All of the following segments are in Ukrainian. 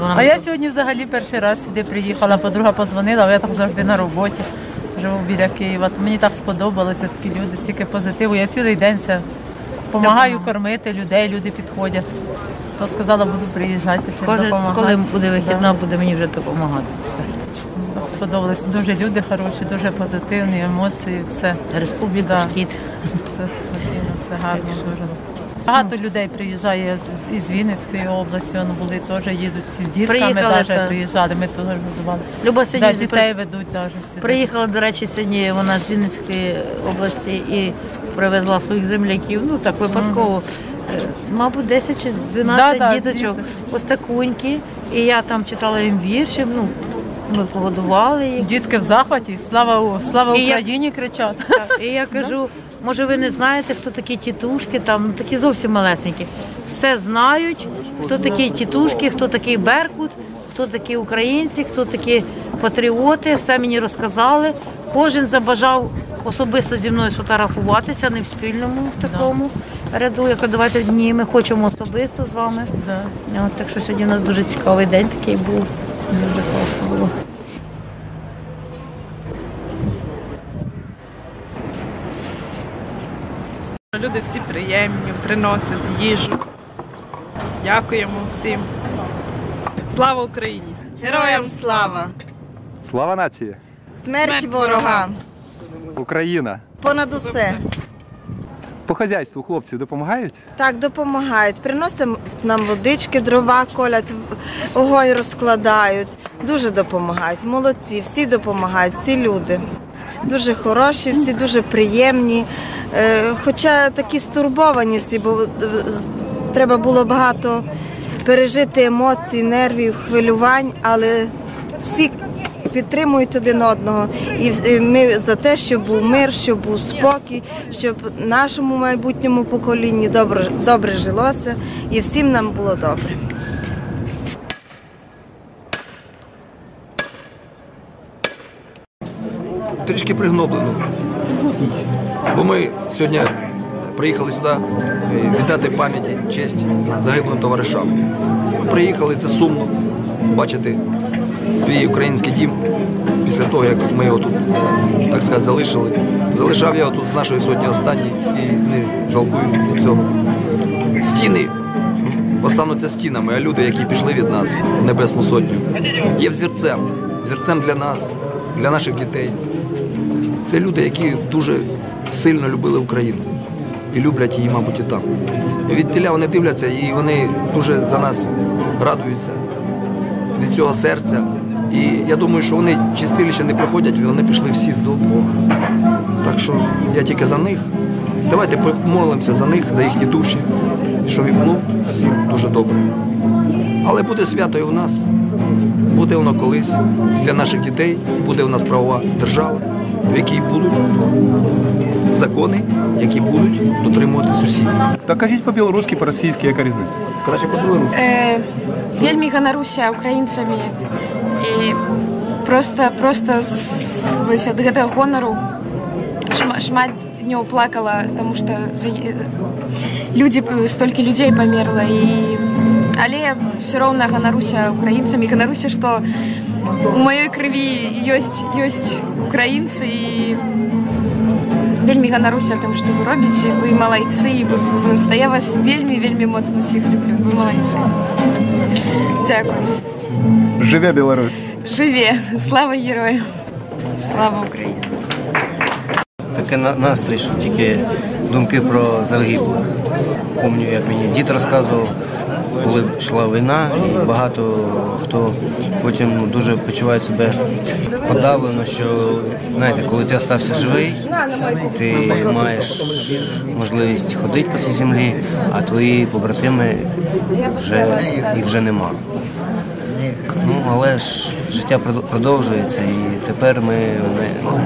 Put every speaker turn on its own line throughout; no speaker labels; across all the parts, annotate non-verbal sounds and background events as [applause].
Вона
А я сьогодні взагалі перший раз сюди приїхала. Подруга позвонила, а я так завжди на роботі. Живу біля Києва. Мені так сподобалося такі люди, стільки позитиву. Я цілий день це допомагаю кормити людей, люди підходять. То сказала, буду приїжджати,
кожен,
допомагати.
коли буде вихідна, буде мені вже допомагати.
Так сподобалось. Дуже люди хороші, дуже позитивні, емоції, все.
Республіка
Да.
Шкіт.
Все спокійно, все гарно, дуже. Багато людей приїжджає із Вінницької області, вони були теж їдуть всі з дітками,
Приїхали,
навіть
так.
приїжджали, ми теж годували.
Люба
Да,
сьогодні
дітей ведуть навіть сюди.
приїхала, до речі, сьогодні вона з Вінницької області і привезла своїх земляків. Ну так випадково. Е, Мабуть, 10 чи 12
Да, да,
діточок.
діти.
Ось такуньки. І я там читала їм вірші. Ну, ми погодували їх.
Дітки в захваті, слава, слава Україні кричать.
І я [laughs] кажу, може ви не знаєте, хто такі тітушки, там ну, такі зовсім малесенькі. Все знають, хто такі тітушки, хто такий Беркут, хто такі українці, хто такі патріоти, все мені розказали. Кожен забажав особисто зі мною сфотографуватися, не в спільному такому ряду. Я кажу, давайте ні, ми хочемо особисто з вами.
Да.
От, так що сьогодні у нас дуже цікавий день такий був. Дуже класно було.
Люди всі приємні, приносять їжу. Дякуємо всім. Слава Україні!
Героям слава!
Слава нації!
Смерть ворогам!
Україна!
Понад усе.
По хазяйству хлопці допомагають?
Так, допомагають. Приносять нам водички, дрова колять, огонь розкладають. Дуже допомагають. Молодці, всі допомагають, всі люди. Дуже хороші, всі дуже приємні. Е, Хоча такі стурбовані всі, бо е, треба було багато пережити емоцій, нервів, хвилювань, але всі підтримують один одного. І ми за те, щоб був мир, щоб був спокій, щоб нашому майбутньому поколінні добре, добре жилося і всім нам було добре.
Трішки пригноблено. Бо ми сьогодні приїхали сюди е, віддати пам'яті, честь загиблим товаришам. Приїхали, це сумно бачити свій український дім після того, як ми його тут, так сказати, залишили. Залишав я тут з нашої сотні останній і не жалкую від цього. Стіни остануться стінами, а люди, які пішли від нас в Небесну Сотню, є взірцем, взірцем для нас, для наших дітей. Це люди, які дуже сильно любили Україну і люблять її, мабуть, і там. Від тіля вони дивляться і вони дуже за нас радуються від цього серця. І я думаю, що вони чистилище не приходять, вони пішли всі до Бога. Так що я тільки за них. Давайте помолимося за них, за їхні душі, щоб їм всім дуже добре. Але буде свято і у нас. Буде воно колись для наших дітей, буде у нас правова держава, в якій будуть закони, які будуть дотримуватись усі.
Та кажіть по-білоруськи, по-російськи, яка різниця?
Краще по-білоруськи.
Е, вельмі ганаруся українцамі і просто просто з вось ад гэтага гонару шма, шмат днёў плакала тому что за, людзі столькі людзей памерла і але все роўна ганаруся украінцамі ганаруся што у маёй крыві ёсць ёсць украінцы і вельмі ганаруся тым што вы робіце вы малайцы і вы проста я вас вельмі вельмі моцна усіх люблю вы малайцы Дякую.
Живе Білорусь!
Живе. Слава героям. Слава Україні.
Таке на- настрій, що тільки думки про загиблих. Пам'ятаю, як мені дід розказував, коли йшла війна, і багато хто потім дуже почуває себе подавлено, що знаєте, коли ти остався живий, ти маєш можливість ходити по цій землі, а твої побратими вже їх вже нема. Ну, але ж життя продовжується, і тепер ми,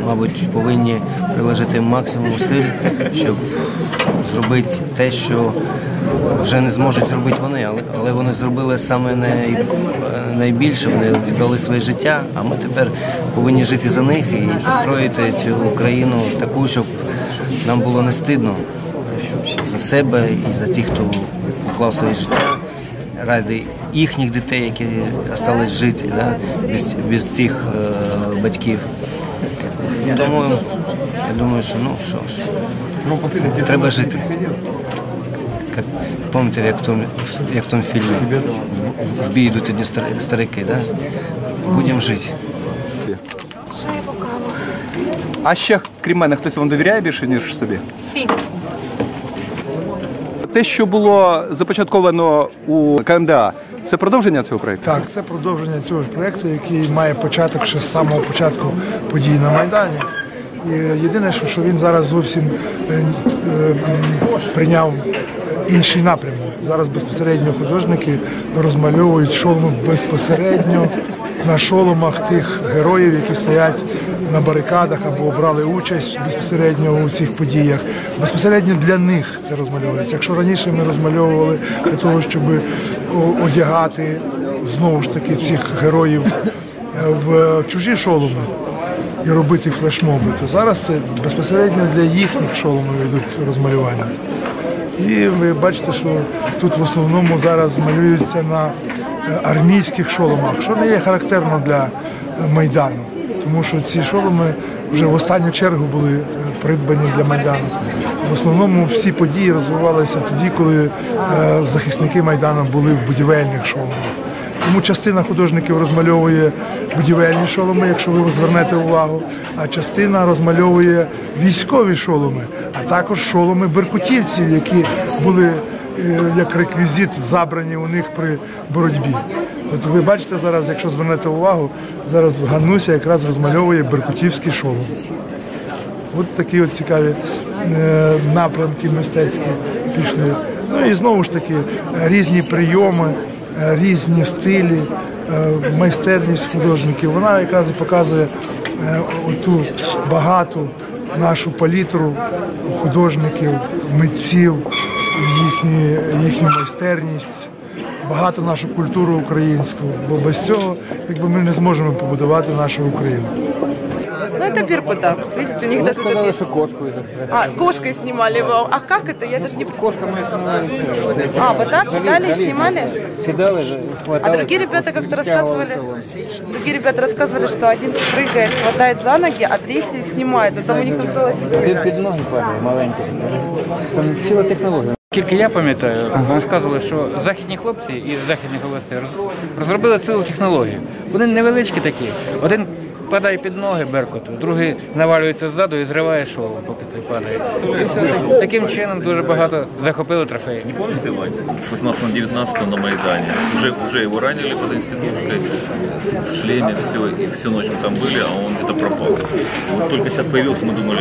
мабуть, повинні приложити максимум сил, щоб зробити те, що вже не зможуть зробити вони, але, але вони зробили саме най, найбільше, вони віддали своє життя, а ми тепер повинні жити за них і построїти цю Україну таку, щоб нам було не стидно за себе і за тих, хто поклав своє життя ради їхніх дітей, які залишились жити да, без, без цих е, батьків. Тому я думаю, що ну що ж, ну, треба жити. Пам'ятаєте, як в тому, як в тому фільмі в, бій йдуть одні старики, да? будемо жити.
А ще, крім мене, хтось вам довіряє більше, ніж собі?
Всі.
Те, що було започатковано у КМДА, це продовження цього проєкту?
Так, це продовження цього ж проєкту, який має початок ще з самого початку подій на Майдані. І єдине, що, що він зараз зовсім е, е, прийняв інший напрямок. Зараз безпосередньо художники розмальовують шоломи безпосередньо на шоломах тих героїв, які стоять на барикадах або брали участь безпосередньо у цих подіях. Безпосередньо для них це розмальовується. Якщо раніше ми розмальовували для того, щоб одягати знову ж таки цих героїв е, в чужі шоломи і робити флешмоби, то зараз це безпосередньо для їхніх шоломів йдуть розмалювання. І ви бачите, що тут в основному зараз малюються на е, армійських шоломах, що не є характерно для е, Майдану. Тому що ці шоломи вже в останню чергу були е, придбані для Майдану. В основному всі події розвивалися тоді, коли захисники Майдану були в будівельних шоломах. Тому частина художників розмальовує будівельні шоломи, якщо ви звернете увагу, а частина розмальовує військові шоломи, а також шоломи беркутівців, які були е, як реквізит забрані у них при боротьбі. От ви бачите зараз, якщо звернете увагу, зараз Ганнуся якраз розмальовує беркутівський шолом. От такі от цікаві е, напрямки мистецькі пішли. Ну і знову ж таки різні прийоми, різні стилі, е, майстерність художників. Вона якраз і показує е, оту багату нашу палітру художників, митців, їхні, їхню майстерність. Багато нашу культуру українську, бо без цього якби ми не зможемо побудувати нашу Україну.
Ну, это Беркута. Видите, у них даже тут есть...
кошку.
А, кошкой снимали его. А как это? Я даже не... Кошка А, вот так кидали и снимали? А другие ребята как-то рассказывали... Другие ребята рассказывали, что один прыгает, хватает за ноги, а третий снимает. Это у них там целая система.
Під ноги падає маленькі. Там ціла технологія. Тільки я пам'ятаю, розказували, що західні хлопці із західних областей роз- розробили цілу технологію. Вони невеличкі такі. Один падає під ноги беркуту, другий навалюється ззаду і зриває шолом, поки цей падає. І все так- таким чином дуже багато захопили трофеїв.
Помните, Вань? 18-19 на Майдане. Уже, уже его ранили под Институтской, в шлеме, все, и всю ночь мы там были, а он где-то пропал. Вот только сейчас появился, мы думали,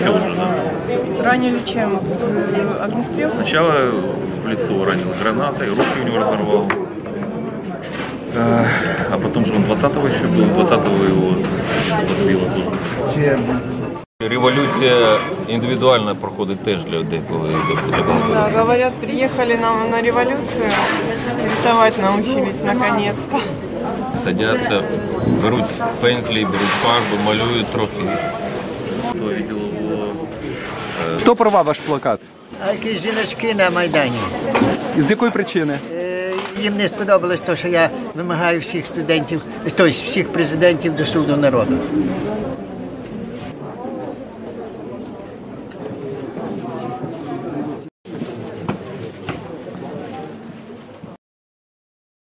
все уже, да.
Ранили чем? Огнестрел?
Сначала в лицо ранил гранатой, руки у него разорвал. А потом же он 20-го еще был, 20-го его подбило тоже. Революція індивідуально проходить теж для декого.
Да, говорят, приехали нам на революцию, рисовать научились наконец-то.
садяться, беруть пензлі, беруть фарбу, малюють трохи. Хто видів його?
Хто порвав ваш плакат?
А якісь жіночки на Майдані.
З якої причини?
Їм не сподобалось те, що я вимагаю всіх студентів, тобто всіх президентів до суду народу.